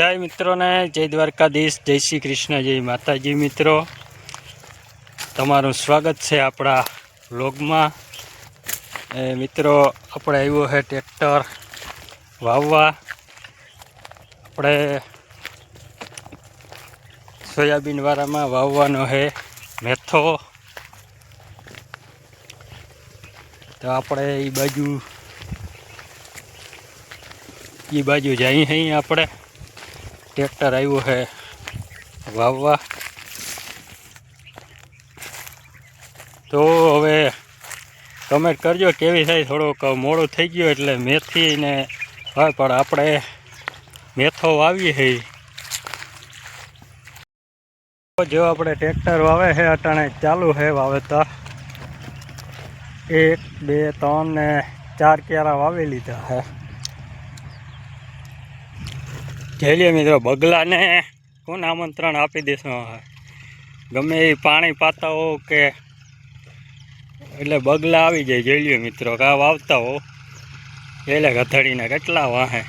બધાય મિત્રોને જય દ્વારકાધીશ, જય શ્રી કૃષ્ણ, જય માતાજી મિત્રો. તમારું સ્વાગત છે આપણા વ્લોગમાં. મિત્રો, આપણે આવ્યો છે ટ્રેક્ટર વાવવા. આપણે સોયાબીન વાળામાં વાવવાનો છે મેથો. તો આપણે એ બાજુ એ બાજુ જઈએ અહીં આપણે. ટ્રેક્ટર આવ્યું છે વાવવા. તો હવે કમેન્ટ કરજો, કેવી થાય? થોડુંક મોડું થઈ ગયું એટલે મેથી ને હોય પણ આપણે મેથો વાવીએ છે જો આપણે ટ્રેક્ટર વાવે છે, અટાણે ચાલુ છે વાવેતર. એક, બે, ત્રણ ને ચાર ક્યારા વાવી લીધા છે. જઈએ મિત્રો બગલાને કોણ આમંત્રણ આપી દેશો? ગમે એ પાણી પાતા હો કે એટલે બગલા આવી જાય જઈએ મિત્રો, કા વાવતા હો. એટલે ગથડીને કેટલા વાહે.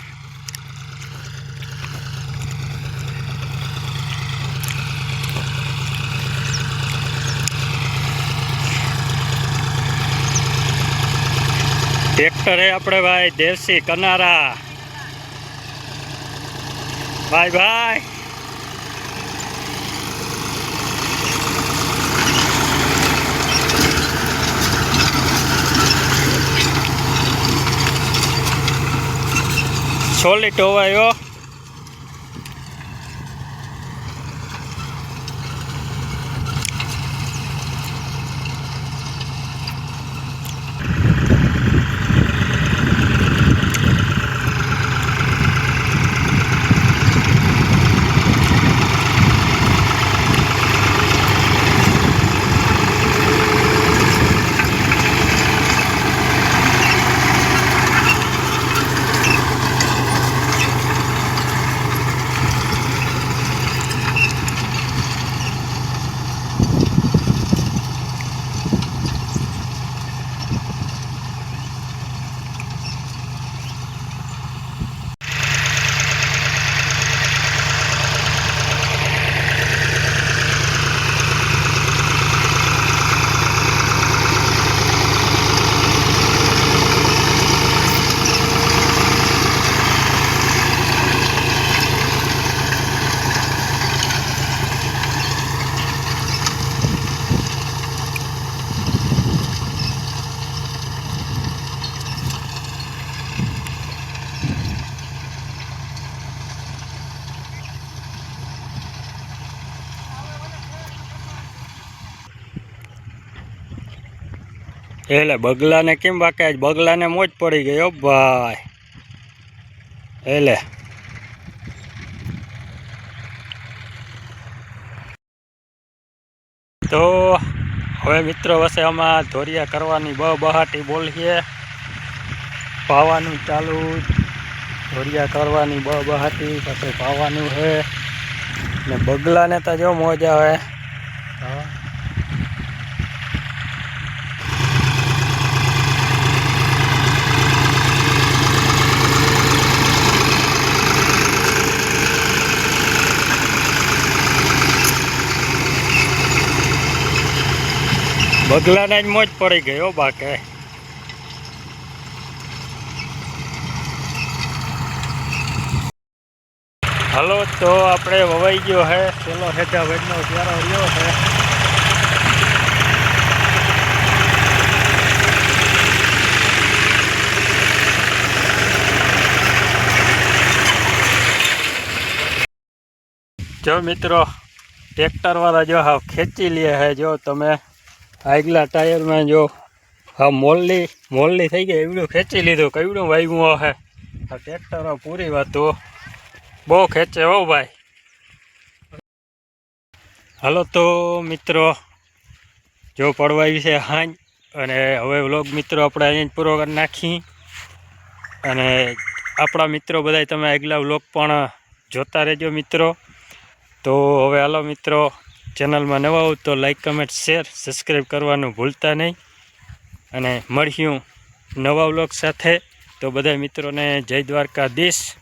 ટ્રેક્ટર આપણે ભાઈ દેશી કનારા ભાઈ ભાઈ સોલી ટોવાયો એટલે બગલાને કેમ બાકે બગલાને મોજ પડી ગયો ભાઈ. એટલે. તો હવે મિત્રો વસે આમાં ધોરિયા કરવાની બ બહાટી બોલીએ. પાવાનું ચાલુ. ધોરિયા કરવાની બ બહાટી, પછી પાવાનું છે ને બગલાને તો જો મોજ આવે હા. બગલાને જ મોજ પડી ગયો બાકે. હલો, તો આપણે વવાઈ ગયો હે. પેલો હેઠા વેડનો પ્યારો રહ્યો છે જો મિત્રો, ટ્રેક્ટરવાળા જો હા ખેંચી લે હે, જો તમે આગલા ટાયરમાં જો હા મોલની મોલની થઈ ગઈ, એવડું ખેંચી લીધું, કેવડું વાગ્યું હે? આ ટ્રેક્ટરો પૂરી વાતો બહુ ખેંચે હો ભાઈ. હાલો તો મિત્રો, જો પડવાયું છે હાંજ, અને હવે વ્લોગ મિત્રો આપણે અહીંયા જ પૂરો કરી નાખી. અને આપણા મિત્રો બધા તમે આગલા વ્લોગ પણ જોતા રહેજો મિત્રો. તો હવે હાલો મિત્રો ચેનલમાં નવા હો તો લાઇક કમેન્ટ શેર સબસ્ક્રાઈબ કરવાનું ભૂલતા નહીં. અને મળ્યું નવા વ્લોગ સાથે. તો બધા મિત્રોને જય દ્વારકાધીશ.